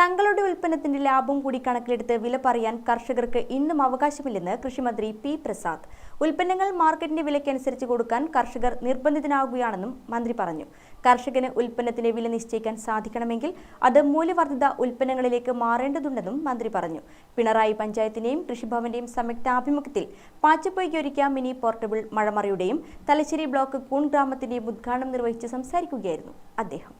തങ്ങളുടെ ഉൽപ്പന്നത്തിന്റെ ലാഭം കൂടി കണക്കിലെടുത്ത് വില പറയാൻ കർഷകർക്ക് ഇന്നും അവകാശമില്ലെന്ന് കൃഷിമന്ത്രി പി പ്രസാദ്. ഉൽപ്പന്നങ്ങൾ മാർക്കറ്റിന്റെ വിലയ്ക്കനുസരിച്ച് കൊടുക്കാൻ കർഷകർ നിർബന്ധിതനാകുകയാണെന്നും മന്ത്രി പറഞ്ഞു. കർഷകന് ഉൽപ്പന്നത്തിന്റെ വില നിശ്ചയിക്കാൻ സാധിക്കണമെങ്കിൽ അത് മൂല്യവർദ്ധിത ഉൽപ്പന്നങ്ങളിലേക്ക് മാറേണ്ടതുണ്ടെന്നും മന്ത്രി പറഞ്ഞു. പിണറായി പഞ്ചായത്തിന്റെയും കൃഷിഭവന്റെയും സംയുക്താഭിമുഖ്യത്തിൽ പാച്ചപ്പൊയ്ക്കൊരുക്കിയ മിനി പോർട്ടബിൾ മഴമറയുടെയും തലശ്ശേരി ബ്ലോക്ക് കൂൺ ഗ്രാമത്തിന്റെയും ഉദ്ഘാടനം നിർവഹിച്ച് സംസാരിക്കുകയായിരുന്നു അദ്ദേഹം.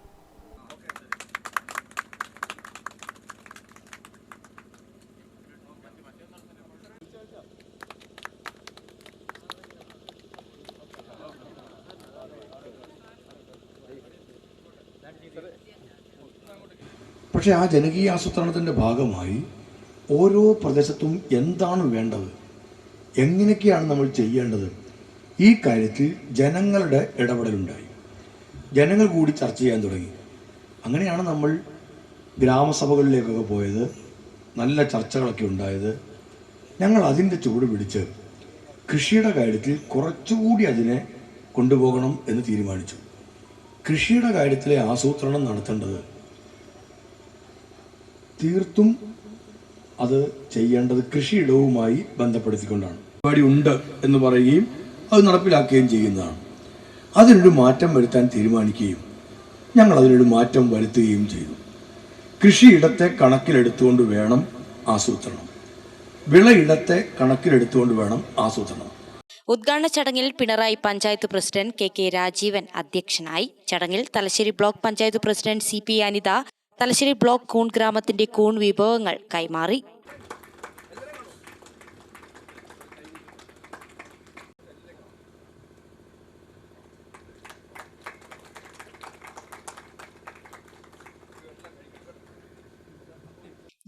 പക്ഷേ ആ ജനകീയ ആസൂത്രണത്തിന്റെ ഭാഗമായി ഓരോ പ്രദേശത്തും എന്താണ് വേണ്ടത്? എങ്ങനെയൊക്കെയാണ് നമ്മൾ ചെയ്യേണ്ടത്? ഈ കാര്യത്തിൽ ജനങ്ങളുടെ ഇടപെടലുണ്ടായി. ജനങ്ങൾ കൂടി ചർച്ച ചെയ്യാൻ തുടങ്ങി. അങ്ങനെയാണ് നമ്മൾ ഗ്രാമസഭകളിലേക്കൊക്കെ പോയത് നല്ല ചർച്ചകളൊക്കെ ഉണ്ടായത്. ഞങ്ങൾ അതിന്റെ ചൂട് പിടിച്ച് കൃഷിയുടെ കാര്യത്തിൽ കുറച്ചുകൂടി അതിനെ കൊണ്ടുപോകണം എന്ന് തീരുമാനിച്ചു. കൃഷിയുടെ കാര്യത്തിലെ ആസൂത്രണം നടത്തേണ്ടത്. തീർത്തും അത് ചെയ്യേണ്ടത് കൃഷിയിടവുമായി ബന്ധപ്പെടുത്തിക്കൊണ്ടാണ്. പരിപാടി ഉണ്ട് എന്ന് പറയുകയും അത് നടപ്പിലാക്കുകയും ചെയ്യുന്നതാണ്. അതിനൊരു മാറ്റം വരുത്താൻ തീരുമാനിക്കുകയും ഞങ്ങൾ അതിനൊരു മാറ്റം വരുത്തുകയും ചെയ്തു. കൃഷിയിടത്തെ കണക്കിലെടുത്തുകൊണ്ട് വേണം ആസൂത്രണം. വിളയിടത്തെ കണക്കിലെടുത്തുകൊണ്ട് വേണം ആസൂത്രണം. ഉദ്ഘാടന ചടങ്ങിൽ Pinarayi panchayat president K K Rajeevan അധ്യക്ഷനായി. ചടങ്ങിൽ Thalassery block panchayat president C P Anitha Thalassery block കൂൺ ഗ്രാമത്തിന്റെ കൂൺ വിഭവങ്ങൾ കൈമാറി.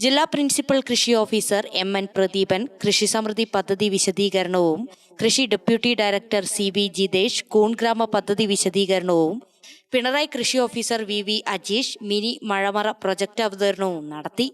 ജില്ലാ പ്രിൻസിപ്പൽ കൃഷി ഓഫീസർ എം എൻ പ്രദീപൻ കൃഷി സമൃദ്ധി പദ്ധതി വിശദീകരണവും കൃഷി deputy director C V Jithesh കൂൺഗ്രാമ പദ്ധതി വിശദീകരണവും പിണറായി കൃഷി officer V V Ajeesh mini മഴമറ project അവതരണവും നടത്തി.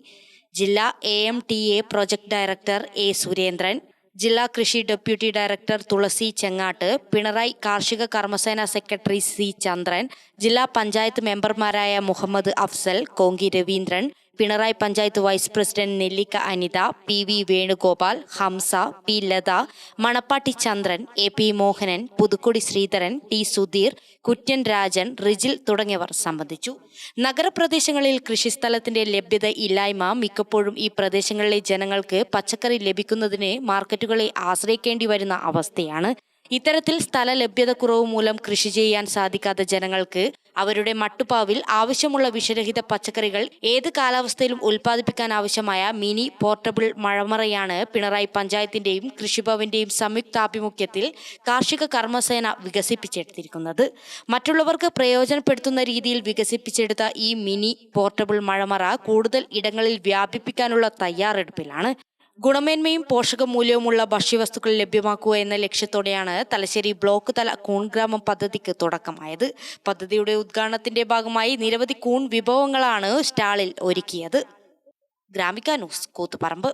ജില്ലാ A M T A project director A Surendran ജില്ലാ കൃഷി ഡെപ്യൂട്ടി ഡയറക്ടർ തുളസി ചെങ്ങാട്ട് പിണറായി കാർഷിക കർമ്മസേന സെക്രട്ടറി സി ചന്ദ്രൻ ജില്ലാ പഞ്ചായത്ത് മെമ്പർമാരായ മുഹമ്മദ് അഫ്സൽ കോങ്കി രവീന്ദ്രൻ പിണറായി പഞ്ചായത്ത് വൈസ് പ്രസിഡന്റ് നെല്ലിക്ക Anitha P V Venugopal Hamsa P Latha Manappatti Chandran A P Mohanan Puthukkudi Sreedharan T Sudheer Kurian Rajan Rijil തുടങ്ങിയവർ സംബന്ധിച്ചു. നഗരപ്രദേശങ്ങളിൽ കൃഷിസ്ഥലത്തിന്റെ ലഭ്യത ഇല്ലായ്മ മിക്കപ്പോഴും ഈ പ്രദേശങ്ങളിലെ ജനങ്ങൾക്ക് പച്ചക്കറി ലഭിക്കുന്നതിന് മാർക്കറ്റുകളെ ആശ്രയിക്കേണ്ടി വരുന്ന അവസ്ഥയാണ് ഇത്തരത്തിൽ സ്ഥല ലഭ്യതക്കുറവ് മൂലം കൃഷി ചെയ്യാൻ സാധിക്കാത്ത ജനങ്ങൾക്ക് അവരുടെ മട്ടുപ്പാവിൽ ആവശ്യമുള്ള വിഷരഹിത പച്ചക്കറികൾ ഏത് കാലാവസ്ഥയിലും ഉൽപ്പാദിപ്പിക്കാൻ ആവശ്യമായ മിനി പോർട്ടബിൾ മഴമറയാണ് പിണറായി പഞ്ചായത്തിന്റെയും കൃഷിഭവന്റെയും സംയുക്താഭിമുഖ്യത്തിൽ കാർഷിക കർമ്മസേന വികസിപ്പിച്ചെടുത്തിരിക്കുന്നത്. മറ്റുള്ളവർക്ക് പ്രയോജനപ്പെടുത്തുന്ന രീതിയിൽ വികസിപ്പിച്ചെടുത്ത ഈ മിനി പോർട്ടബിൾ മഴമറ കൂടുതൽ ഇടങ്ങളിൽ വ്യാപിപ്പിക്കാനുള്ള തയ്യാറെടുപ്പിലാണ്. ഗുണമേന്മയും പോഷകമൂല്യവുമുള്ള ഭക്ഷ്യവസ്തുക്കൾ ലഭ്യമാക്കുക എന്ന ലക്ഷ്യത്തോടെയാണ് തലശ്ശേരി ബ്ലോക്ക് തല കൂൺ ഗ്രാമം പദ്ധതിക്ക് തുടക്കമായത്. പദ്ധതിയുടെ ഉദ്ഘാടനത്തിന്റെ ഭാഗമായി നിരവധി കൂൺ വിഭവങ്ങളാണ് സ്റ്റാളിൽ ഒരുക്കിയത്. ഗ്രാമിക ന്യൂസ് കൂത്തുപറമ്പ്.